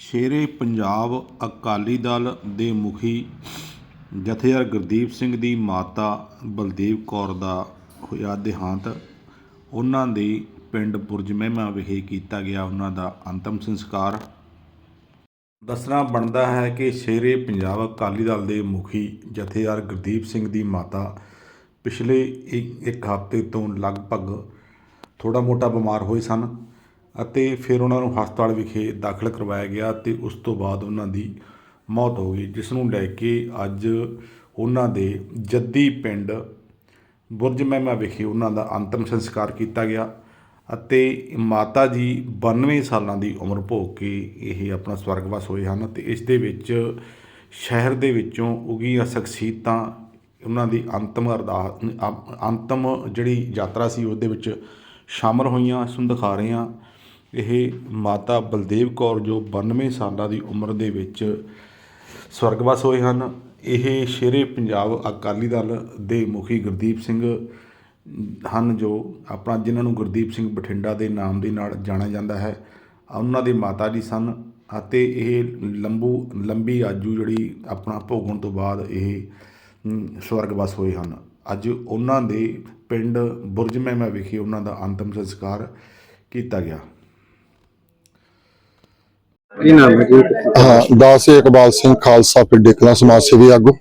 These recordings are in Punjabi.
ਸ਼ੇਰੇ ਪੰਜਾਬ ਅਕਾਲੀ ਦਲ ਦੇ ਮੁਖੀ ਜਥੇਦਾਰ ਗੁਰਦੀਪ ਸਿੰਘ ਦੀ ਮਾਤਾ ਬਲਦੇਵ ਕੌਰ ਦਾ ਹੋਇਆ ਦੇਹਾਂਤ। ਉਹਨਾਂ ਦੇ ਪਿੰਡ ਬੁਰਜ ਮਹਿਮਾ ਵਿਖੇ ਕੀਤਾ ਗਿਆ ਉਹਨਾਂ ਦਾ ਅੰਤਮ ਸੰਸਕਾਰ। ਦੱਸਣਾ ਬਣਦਾ ਹੈ ਕਿ ਸ਼ੇਰੇ ਪੰਜਾਬ ਅਕਾਲੀ ਦਲ ਦੇ ਮੁਖੀ ਜਥੇਦਾਰ ਗੁਰਦੀਪ ਸਿੰਘ ਦੀ ਮਾਤਾ ਪਿਛਲੇ ਇੱਕ ਇੱਕ ਹਫ਼ਤੇ ਤੋਂ ਲਗਭਗ ਥੋੜਾ ਮੋਟਾ ਬਿਮਾਰ ਹੋਏ ਸਨ। ਅਤੇ ਫਿਰ ਉਹਨਾਂ ਨੂੰ ਹਸਪਤਾਲ ਵਿਖੇ ਦਾਖਲ ਕਰਵਾਇਆ ਗਿਆ ਤੇ ਉਸ ਤੋਂ ਬਾਅਦ ਉਹਨਾਂ ਦੀ ਮੌਤ ਹੋ ਗਈ, ਜਿਸ ਨੂੰ ਲੈ ਕੇ ਅੱਜ ਉਹਨਾਂ ਦੇ ਜੱਦੀ ਪਿੰਡ ਬੁਰਜ ਮਹਿਮਾ ਵਿਖੇ ਉਹਨਾਂ ਦਾ ਅੰਤਮ ਸੰਸਕਾਰ ਕੀਤਾ ਗਿਆ ਅਤੇ ਮਾਤਾ ਜੀ 92 ਸਾਲਾਂ ਦੀ ਉਮਰ ਭੋਗ ਕੇ ਇਹ ਆਪਣਾ ਸਵਰਗਵਾਸ ਹੋਏ ਹਨ ਤੇ ਇਸ ਦੇ ਵਿੱਚ ਸ਼ਹਿਰ ਦੇ ਵਿੱਚੋਂ ਉਗੀਆਂ ਸ਼ਖਸੀਅਤਾਂ ਉਹਨਾਂ ਦੀ ਅੰਤਮ ਅਰਦਾਸ ਅੰਤਮ ਜਿਹੜੀ ਯਾਤਰਾ ਸੀ ਉਹਦੇ ਵਿੱਚ ਸ਼ਾਮਲ ਹੋਈਆਂ ਇਸ ਦਿਖਾ ਰਹੇ ਹਾਂ ਇਹ ਮਾਤਾ ਬਲਦੇਵ ਕੌਰ ਜੋ 92 ਸਾਲਾਂ ਦੀ ਉਮਰ ਦੇ ਵਿੱਚ ਸਵਰਗਵਾਸ ਹੋਏ ਹਨ ਇਹ ਸ਼ੇਰੇ ਪੰਜਾਬ ਅਕਾਲੀ ਦਲ ਦੇ ਮੁਖੀ ਗੁਰਦੀਪ ਸਿੰਘ ਹਨ ਜੋ ਆਪਣਾ ਜਿਨ੍ਹਾਂ ਨੂੰ ਗੁਰਦੀਪ ਸਿੰਘ ਬਠਿੰਡਾ ਦੇ ਨਾਮ ਦੇ ਨਾਲ ਜਾਣਿਆ ਜਾਂਦਾ ਹੈ ਉਹਨਾਂ ਦੇ ਮਾਤਾ ਜੀ ਸਨ ਅਤੇ ਇਹ ਲੰਬੂ ਲੰਬੀ ਆਜੂ ਜਿਹੜੀ ਆਪਣਾ ਭੋਗਣ ਤੋਂ ਬਾਅਦ ਇਹ ਅਮ, ਸਵਰਗਵਾਸ ਹੋਏ ਹਨ। ਅੱਜ ਉਹਨਾਂ ਦੇ ਪਿੰਡ ਬੁਰਜ ਵਿਖੇ ਉਹਨਾਂ ਦਾ ਅੰਤਮ ਸੰਸਕਾਰ ਕੀਤਾ ਗਿਆ। ਕੀ ਨਾਮ ਹੈ ਜੀ? ਹਾਂ, ਦਾਸ ਇਕਬਾਲ ਸਿੰਘ ਖਾਲਸਾ ਪਿੰਡ ਕਲਾਂ ਸਮਾਜ ਸੇਵੀ ਆਗੂ।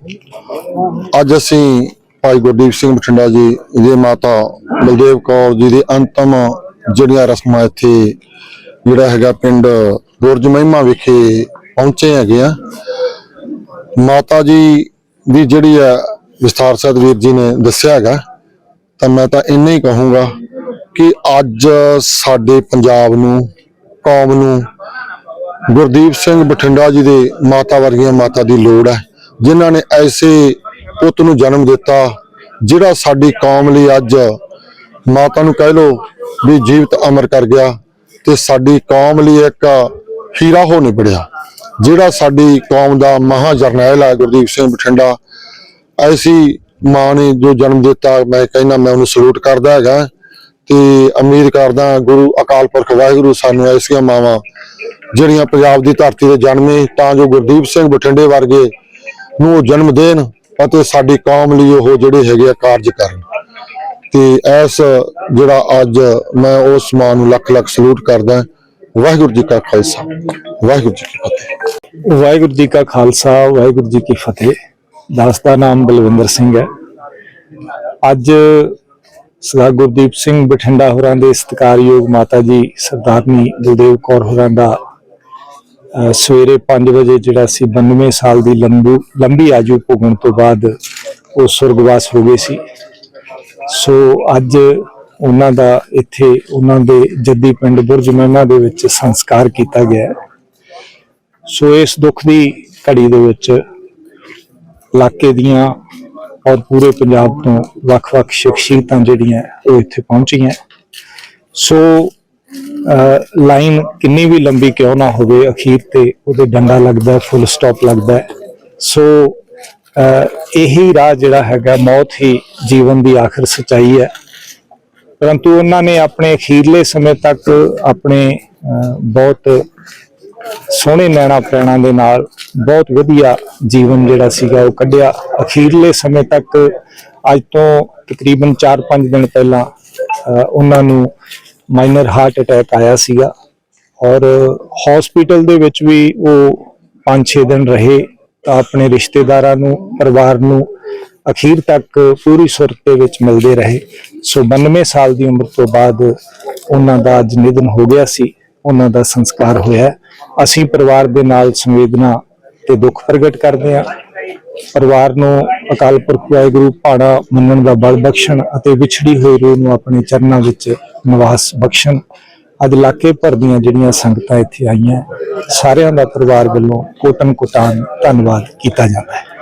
ਅੱਜ ਅਸੀਂ ਭਾਈ ਗੁਰਦੀਪ ਸਿੰਘ ਬਠਿੰਡਾ ਜੀ ਦੇ ਮਾਤਾ ਬਲਦੇਵ ਕੌਰ ਜੀ ਦੇ ਅੰਤਮ ਜਿਹੜੀਆਂ ਰਸਮਾਂ ਇੱਥੇ ਜਿਹੜਾ ਹੈਗਾ ਪਿੰਡ ਬੁਰਜ ਮਹਿਮਾ ਵਿਖੇ ਪਹੁੰਚੇ ਹੈਗੇ ਆ। ਮਾਤਾ ਜੀ ਦੀ ਜਿਹੜੀ ਆ ਵਿਸਥਾਰ ਸਾਹਿਬ ਵੀਰ ਜੀ ਨੇ ਦੱਸਿਆ ਹੈਗਾ, ਤਾਂ ਮੈਂ ਤਾਂ ਇੰਨਾ ਹੀ ਕਹੂੰਗਾ ਕਿ ਅੱਜ ਸਾਡੇ ਪੰਜਾਬ ਨੂੰ, ਕੌਮ ਨੂੰ ਗੁਰਦੀਪ ਸਿੰਘ ਬਠਿੰਡਾ ਜੀ ਦੇ ਮਾਤਾ ਵਰਗੀਆਂ ਮਾਤਾ ਦੀ ਲੋੜ ਹੈ, ਜਿਨ੍ਹਾਂ ਨੇ ਐਸੇ ਪੁੱਤ ਨੂੰ ਜਨਮ ਦਿੱਤਾ, ਜਿਹੜਾ ਸਾਡੀ ਕੌਮ ਲਈ ਅੱਜ ਮਾਤਾ ਨੂੰ ਕਹਿ ਲੋ ਵੀ ਜੀਵਤ ਅਮਰ ਕਰ ਗਿਆ ਤੇ ਸਾਡੀ ਕੌਮ ਲਈ ਇੱਕ ਹੀਰਾ ਹੋ ਨਿਬੜਿਆ, ਜਿਹੜਾ ਸਾਡੀ ਕੌਮ ਦਾ ਮਹਾ ਜਰਨੈਲ ਹੈ ਗੁਰਦੀਪ ਸਿੰਘ ਬਠਿੰਡਾ। ਐਸੀ ਮਾਂ ਨੇ ਜੋ ਜਨਮ ਦਿੱਤਾ, ਮੈਂ ਕਹਿੰਦਾ, ਮੈਂ ਉਹਨੂੰ ਸਲੂਟ ਕਰਦਾ ਹੈਗਾ। ਤੇ ਉਮੀਦ ਕਰਦਾ ਗੁਰੂ ਅਕਾਲ ਪੁਰਖ ਵਾਹਿਗੁਰੂ ਸਾਨੂੰ ਐਸੀਆਂ ਮਾਵਾਂ ਜਿਹੜੀਆਂ ਪੰਜਾਬ ਦੀ ਧਰਤੀ ਤੇ ਜਨਮੇ ਤਾਂ ਜੋ ਗੁਰਦੀਪ ਸਿੰਘ ਬਠਿੰਡੇ ਵਰਗੇ ਨੂੰ ਜਨਮ ਦੇਣ ਅਤੇ ਸਾਡੀ ਕੌਮ ਲਈ ਉਹ ਜਿਹੜੇ ਹੈਗੇ ਆ ਕਾਰਜ ਕਰਨ। ਤੇ ਇਸ ਜਿਹੜਾ ਅੱਜ ਮੈਂ ਉਸ ਮਾਂ ਨੂੰ ਲੱਖ ਲੱਖ ਸਲੂਟ ਕਰਦਾ ਵਾਹਿਗੁਰੂ ਜੀ ਕਾ ਖਾਲਸਾ, ਵਾਹਿਗੁਰੂ ਜੀ ਕੀ ਫਤਿਹ। ਵਾਹਿਗੁਰੂ ਜੀ ਕਾ ਖਾਲਸਾ, ਵਾਹਿਗੁਰੂ ਜੀ ਕੀ ਫਤਿਹ। ਦਾਸ ਦਾ ਨਾਮ ਬਲਵਿੰਦਰ ਸਿੰਘ ਹੈ। ਅੱਜ ਸਰਦਾਰ ਗੁਰਦੀਪ ਸਿੰਘ ਬਠਿੰਡਾ ਹੋਰਾਂ ਦੇ ਸਤਿਕਾਰਯੋਗ ਮਾਤਾ ਜੀ ਸਰਦਾਰਨੀ ਬਲਦੇਵ ਕੌਰ ਹੋਰਾਂ ਦਾ ਸਵੇਰੇ 5 ਵਜੇ ਜਿਹੜਾ ਸੀ 92 ਸਾਲ ਦੀ ਲੰਬੂ, ਲੰਬੀ ਆਜੂ ਭੋਗਣ ਤੋਂ ਬਾਅਦ ਉਹ ਸੁਰਗਵਾਸ ਹੋ ਗਏ ਸੀ। ਸੋ ਅੱਜ ਉਹਨਾਂ ਦਾ ਇੱਥੇ ਉਹਨਾਂ ਦੇ ਜੱਦੀ ਪਿੰਡ ਬੁਰਜ ਮਹਿਮਾ ਦੇ ਵਿੱਚ ਸੰਸਕਾਰ ਕੀਤਾ ਗਿਆ ਸੋ ਇਸ ਦੁੱਖ ਦੀ ਘੜੀ ਦੇ ਵਿੱਚ ਇਲਾਕੇ ਦੀਆਂ ਔਰ ਪੂਰੇ ਪੰਜਾਬ ਤੋਂ ਵੱਖ-ਵੱਖ ਸ਼ਖਸੀਅਤਾਂ ਜਿਹੜੀਆਂ ਉਹ ਇੱਥੇ ਪਹੁੰਚੀਆਂ। ਸੋ ਲਾਈਨ ਕਿੰਨੀ ਵੀ ਲੰਬੀ ਕਿਉਂ ਨਾ ਹੋਵੇ, ਅਖੀਰ ਤੇ ਉਹਦੇ ਡੰਡਾ ਲੱਗਦਾ ਫੁੱਲ ਸਟਾਪ ਲੱਗਦਾ। ਸੋ ਇਹੀ ਰਾਹ ਜਿਹੜਾ ਹੈਗਾ, ਮੌਤ ਹੀ ਜੀਵਨ ਦੀ ਆਖਰ ਸਚਾਈ ਹੈ। ਪਰੰਤੂ ਉਹਨਾਂ ਨੇ ਆਪਣੇ ਅਖੀਰਲੇ ਸਮੇਂ ਤੱਕ ਆਪਣੇ ਬਹੁਤ ਸੋਹਣੇ ਨੈਣਾ ਪ੍ਰੈਣਾ ਦੇ ਨਾਲ ਬਹੁਤ ਵਧੀਆ ਜੀਵਨ ਜਿਹੜਾ ਸੀਗਾ ਉਹ ਕੱਢਿਆ। ਅਖੀਰਲੇ ਸਮੇਂ ਤੱਕ ਅੱਜ ਤੋਂ ਤਕਰੀਬਨ 4-5 ਦਿਨ ਪਹਿਲਾਂ ਉਹਨਾਂ ਨੂੰ ਮਾਈਨਰ ਹਾਰਟ ਅਟੈਕ ਆਇਆ ਸੀਗਾ ਔਰ ਹਸਪੀਟਲ ਦੇ ਵਿੱਚ ਵੀ ਉਹ 5-6 ਦਿਨ ਰਹੇ ਤਾਂ ਆਪਣੇ ਰਿਸ਼ਤੇਦਾਰਾਂ ਨੂੰ, ਪਰਿਵਾਰ ਨੂੰ ਅਖੀਰ ਤੱਕ ਪੂਰੀ ਸੁਰਤ ਦੇ ਵਿੱਚ ਮਿਲਦੇ ਰਹੇ। ਸੋ 92 ਸਾਲ ਦੀ ਉਮਰ ਤੋਂ ਬਾਅਦ ਉਹਨਾਂ ਦਾ ਅੱਜ ਨਿਧਨ ਹੋ ਗਿਆ ਸੀ। ਉਹਨਾਂ ਦਾ ਸੰਸਕਾਰ ਹੋਇਆ ਅਸੀਂ ਪਰਿਵਾਰ ਦੇ ਨਾਲ ਸੰਵੇਦਨਾ ਤੇ ਦੁੱਖ ਪ੍ਰਗਟ ਕਰਦੇ ਹਾਂ। ਪਰਿਵਾਰ ਨੂੰ ਅਕਾਲ ਪੁਰਖ ਵਾਹਿਗੁਰੂ ਭਾਣਾ ਮੰਨਣ ਦਾ ਬਲ ਬਖਸ਼ਣ ਅਤੇ ਵਿਛੜੀ ਹੋਈ ਰੂਹ ਨੂੰ ਆਪਣੇ ਚਰਨਾਂ ਵਿੱਚ ਨਿਵਾਸ ਬਖਸ਼ਣ। ਅੱਜ ਇਲਾਕੇ ਭਰ ਦੀਆਂ ਜਿਹੜੀਆਂ ਸੰਗਤਾਂ ਇੱਥੇ ਆਈਆਂ, ਸਾਰਿਆਂ ਦਾ ਪਰਿਵਾਰ ਵੱਲੋਂ ਕੋਟਨ ਕੋਟਾਨ ਧੰਨਵਾਦ ਕੀਤਾ ਜਾਂਦਾ ਹੈ।